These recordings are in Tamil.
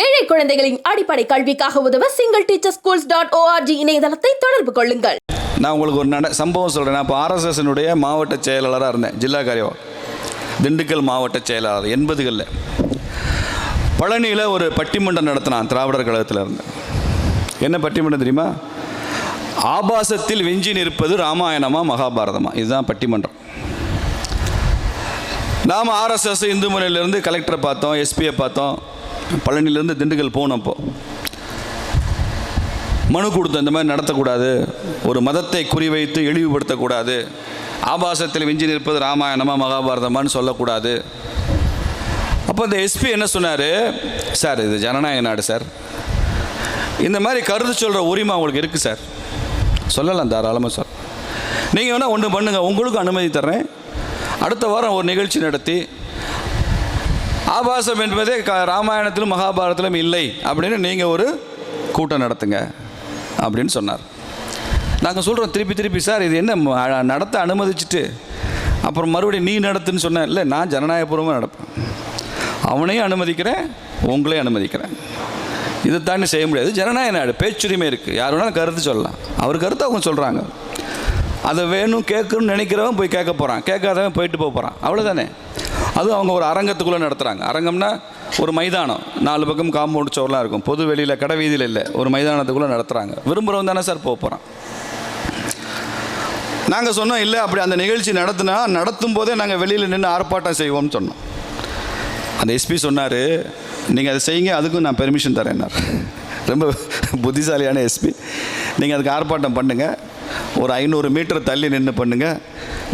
ஏழை குழந்தைகளின் அடிப்படை கல்விக்காக உதவ single teacher schools dot ORG இணையதளத்தை தொடர்பு கொள்ளுங்கள். நான் உங்களுக்கு ஒரு நட சம்பவம் சொல்கிறேன் நான் இப்போ ஆர்எஸ்எஸ்னுடைய மாவட்ட செயலாளராக இருந்தேன். ஜில்லா காரியவா? திண்டுக்கல் மாவட்ட செயலாளர் எண்பதுகளில். பழனியில் ஒரு பட்டிமன்றம் நடத்தினான் திராவிடர் கழகத்தில் இருந்தேன் என்ன பட்டிமன்றம் தெரியுமா? ஆபாசத்தில் வெஞ்சி நிற்பது ராமாயணமா மகாபாரதமா? இதுதான் பட்டிமன்றம். நாம் ஆர்எஸ்எஸ் இந்து முறையிலேருந்து கலெக்டரை பார்த்தோம் எஸ்பியை பார்த்தோம். பழனியிலேருந்து திண்டுக்கல் போனோம் அப்போது மனு கொடுத்தோம் இந்த மாதிரி நடத்தக்கூடாது ஒரு மதத்தை குறிவைத்து இழிவுபடுத்தக்கூடாது ஆபாசத்தில் விஞ்சி நிற்பது ராமாயணமா மகாபாரதமான்னு சொல்லக்கூடாது. அப்போ இந்த எஸ்பி என்ன சொன்னார்? சார் இது ஜனநாயக நாடு சார். இந்த மாதிரி கருத்து சொல்கிற உரிமை அவங்களுக்கு இருக்குது சார். சொல்லலாம் தாராளமாக சார் நீங்கள் வேணால் ஒன்று பண்ணுங்கள் உங்களுக்கும் அனுமதி தர்றேன். அடுத்த வாரம் ஒரு நிகழ்ச்சி நடத்தி ஆபாசம் என்பதே க ராமாயணத்திலும் மகாபாரதத்திலும் இல்லை அப்படின்னு நீங்கள் ஒரு கூட்டம் நடத்துங்க அப்படின்னு சொன்னார். நாங்கள் சொல்கிறோம் திருப்பி திருப்பி சார் இது என்ன நடத்த அனுமதிச்சுட்டு அப்புறம் மறுபடியும் நீ நடத்துன்னு சொன்னேன் இல்லை நான் ஜனநாயகபூர்வமாக நடப்பேன். அவனையும் அனுமதிக்கிறேன் உங்களையும் அனுமதிக்கிறேன். இதை தாண்டி செய்ய முடியாது. ஜனநாயக நாடு பேச்சுரிமை இருக்குது யார் வேணாலும் கருத்து சொல்லலாம். அவர் கருத்து அவங்க சொல்கிறாங்க அதை வேணும் கேட்கணும்னு நினைக்கிறவன் போய் கேட்க போகிறான் கேட்காதவன் போயிட்டு போக போகிறான் அவ்வளோதானே அதுவும் அவங்க ஒரு அரங்கத்துக்குள்ளே நடத்துகிறாங்க அரங்கம்னா ஒரு மைதானம். நாலு பக்கம் காம்பவுண்ட் சோர்லாம் இருக்கும். பொது வெளியில் கடை வீதியில் இல்லை. ஒரு மைதானத்துக்குள்ளே நடத்துகிறாங்க விரும்புகிறவங்க தானே சார் போக போகிறோம் நாங்கள் சொன்னோம் இல்லை அப்படி அந்த நிகழ்ச்சி நடத்தினா நடத்தும் போதே நாங்கள் வெளியில் நின்று ஆர்ப்பாட்டம் செய்வோம்னு சொன்னோம். அந்த எஸ்பி சொன்னார் நீங்கள் அதை செய்யுங்க அதுக்கும் நான் பெர்மிஷன் தரேன்னார். ரொம்ப புத்திசாலியான எஸ்பி. நீங்கள் அதுக்கு ஆர்ப்பாட்டம் பண்ணுங்கள் ஒரு ஐநூறு மீட்டர் தள்ளி நின்று பண்ணுங்கள்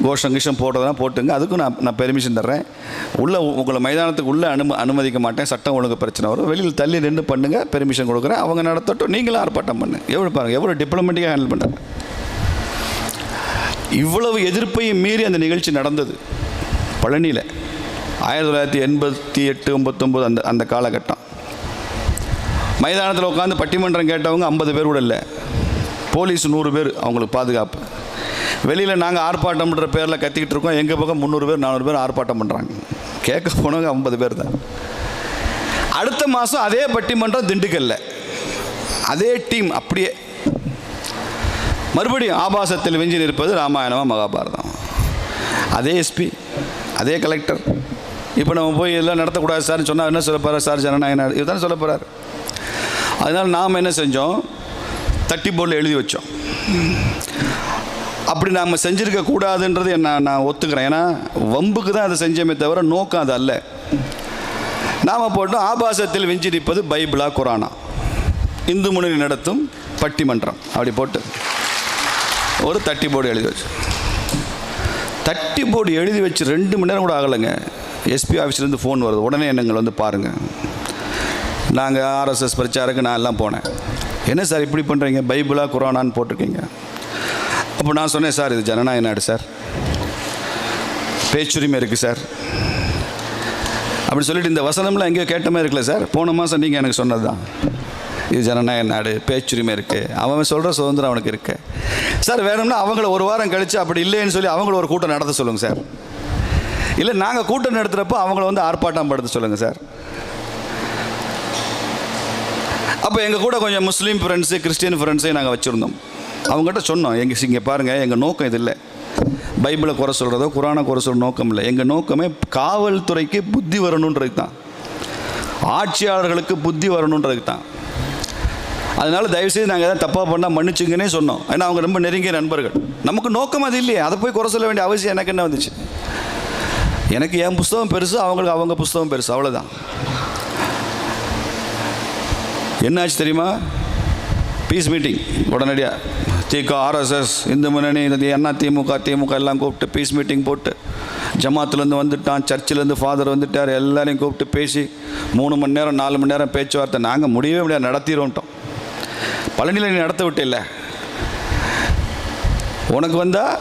கோஷம் கிஷம் போடுறதுனா போட்டுங்க. அதுக்கும் நான் நான் பெர்மிஷன் தர்றேன். உள்ளே உங்களை மைதானத்துக்கு உள்ளே அனும அனுமதிக்க மாட்டேன். சட்டம் ஒழுங்கு பிரச்சனை வரும். வெளியில் தள்ளி நின்று பண்ணுங்கள் பெர்மிஷன் கொடுக்குறேன். அவங்க நடத்தட்டும். நீங்களும் ஆர்ப்பாட்டம் பண்ணுங்க எவ்வளோ பாருங்கள் எவ்வளோ டிப்ளமெட்டிக்காக ஹேண்டில் பண்ணுறாங்க இவ்வளவு எதிர்ப்பையும் மீறி அந்த நிகழ்ச்சி நடந்தது. பழனியில். ஆயிரத்தி தொள்ளாயிரத்தி எண்பத்தி எட்டு ஒம்பத்தொம்போது அந்த அந்த காலகட்டம். மைதானத்தில் உட்காந்து பட்டிமன்றம் கேட்டவங்க ஐம்பது பேர் கூட இல்லை. போலீஸ் நூறு பேர் அவங்களுக்கு பாதுகாப்பு. வெளியில் நாங்கள் ஆர்ப்பாட்டம்ன்ற பேரில் கத்திக்கிட்டு இருக்கோம். எங்கள் பக்கம் முந்நூறு பேர் நானூறு பேர் ஆர்ப்பாட்டம் பண்ணுறாங்க கேட்க போனவங்க ஐம்பது பேர் தான். அடுத்த மாதம் அதே பட்டிமன்றம் திண்டுக்கல்ல. அதே டீம் அப்படியே. மறுபடியும் ஆபாசத்தில் விஞ்சி நிற்பது ராமாயணமாக மகாபாரதம்? அதே எஸ்பி அதே கலெக்டர் இப்போ நம்ம போய் எல்லாம் நடத்தக்கூடாது சார்னு சொன்னால் என்ன சொல்ல போகிறார் சார் ஜனநாயகனார் இதுதான் சொல்ல போகிறார் அதனால் நாம் என்ன செஞ்சோம்? தட்டி போர்டில் எழுதி வச்சோம். அப்படி நாம் செஞ்சுருக்க கூடாதுன்றது நான் நான் ஒத்துக்கிறேன். ஏன்னா வம்புக்கு தான் அதை செஞ்சோமே தவிர நோக்கம் அது அல்ல. நாம் போட்டோம் ஆபாசத்தில் வெஞ்சிருப்பது பைபிளா குரானா. இந்து முன்னணி நடத்தும் பட்டிமன்றம். அப்படி போட்டு ஒரு தட்டி போர்டு எழுதி வச்சு தட்டி போர்டு எழுதி வச்சு ரெண்டு மணி நேரம் கூட ஆகலைங்க. எஸ்பி ஆஃபீஸ்லேருந்து ஃபோன் வருது. உடனே என்னங்களை வந்து பாருங்கள் நாங்கள் ஆர்எஸ்எஸ் பிரச்சாரக்கு நான் எல்லாம் போனேன். என்ன சார் இப்படி பண்ணுறீங்க பைபிளாக குரானான்னு போட்டிருக்கீங்க. அப்போ நான் சொன்னேன் சார் இது ஜனநாயக நாடு சார். பேச்சுரிமை இருக்குது சார். அப்படி சொல்லிட்டு இந்த வசனம்லாம் எங்கேயோ கேட்ட மாதிரி இருக்குல்ல சார். போன மாதம் நீங்கள் எனக்கு சொன்னது தான். இது ஜனநாயக நாடு பேச்சுரிமை இருக்குது அவன் சொல்கிற சுதந்திரம் அவனுக்கு இருக்கு. சார் வேணும்னா அவங்கள ஒரு வாரம் கழித்து அப்படி இல்லைன்னு சொல்லி அவங்கள ஒரு கூட்டம் நடத்த சொல்லுங்கள் சார். இல்லை நாங்கள் கூட்டம் நடத்துகிறப்போ அவங்கள வந்து ஆர்ப்பாட்டம் படுத்த சொல்லுங்கள் சார். அப்போ எங்கள் கூட கொஞ்சம் முஸ்லீம் ஃப்ரெண்ட்ஸு கிறிஸ்டியன் ஃப்ரெண்ட்ஸையும் நாங்கள் வச்சுருந்தோம். அவங்ககிட்ட சொன்னோம் எங்கள் இங்கே பாருங்கள் எங்கள் நோக்கம் இது இல்லை. பைபிளை குறை சொல்கிறதோ குரானை குறை சொல்கிற நோக்கம் இல்லை. எங்கள் நோக்கமே காவல்துறைக்கு புத்தி வரணுன்றது தான். ஆட்சியாளர்களுக்கு புத்தி வரணுன்றது தான். அதனால் தயவுசெய்து நாங்கள் எதாவது தப்பாக பண்ணால் மன்னிச்சுங்கன்னே சொன்னோம். ஏன்னா அவங்க ரொம்ப நெருங்கிய நண்பர்கள். நமக்கு நோக்கம் அது இல்லையே. அதை போய் குறை சொல்ல வேண்டிய அவசியம் எனக்கு என்ன வந்துச்சு? எனக்கு என் புஸ்தகம் பெருசு அவங்களுக்கு அவங்க புஸ்தகம் பெருசு. அவ்வளோதான் என்னாச்சு தெரியுமா? பீஸ் மீட்டிங் உடனடியாக திக ஆர்எஸ்எஸ் இந்து முன்னணி அண்ணா திமுக திமுக எல்லாம் கூப்பிட்டு பீஸ் மீட்டிங் போட்டு ஜமாத்துலேருந்து வந்துட்டான் சர்ச்சிலேருந்து ஃபாதர் வந்துட்டார் எல்லாரையும் கூப்பிட்டு பேசி மூணு மணி நேரம் நாலு மணி நேரம் பேச்சுவார்த்தை நாங்கள் முடியவே முடியாது நடத்திடுவோம்ட்டோம். பழனியில் நீ நடத்த விட்டு இல்லை உனக்கு வந்தால்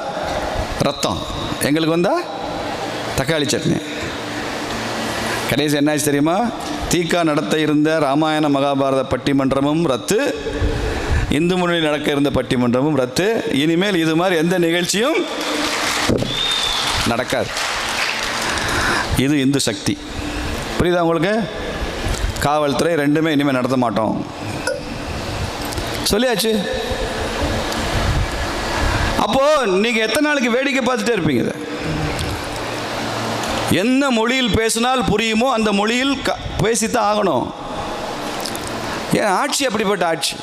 ரத்தம் எங்களுக்கு வந்தால் தக்காளி சட்னி. கடைசி என்னாச்சு தெரியுமா? தீகா நடத்த இருந்த ராமாயண மகாபாரத பட்டிமன்றமும் ரத்து. இந்து முன்னணி நடக்க இருந்த பட்டிமன்றமும் ரத்து. இனிமேல் இது மாதிரி எந்த நிகழ்ச்சியும் நடக்காது. இது இந்து சக்தி. புரியுதா உங்களுக்கு? காவல்துறை ரெண்டுமே இனிமேல் நடத்த மாட்டோம். சொல்லியாச்சு? அப்போது நீங்கள் எத்தனை நாளைக்கு வேடிக்கை பார்த்துட்டே இருப்பீங்க இதை? என்ன மொழியில் பேசினால் புரியுமோ அந்த மொழியில் க பேசித்தான் ஆகணும். ஏன் ஆட்சி அப்படிப்பட்ட ஆட்சி?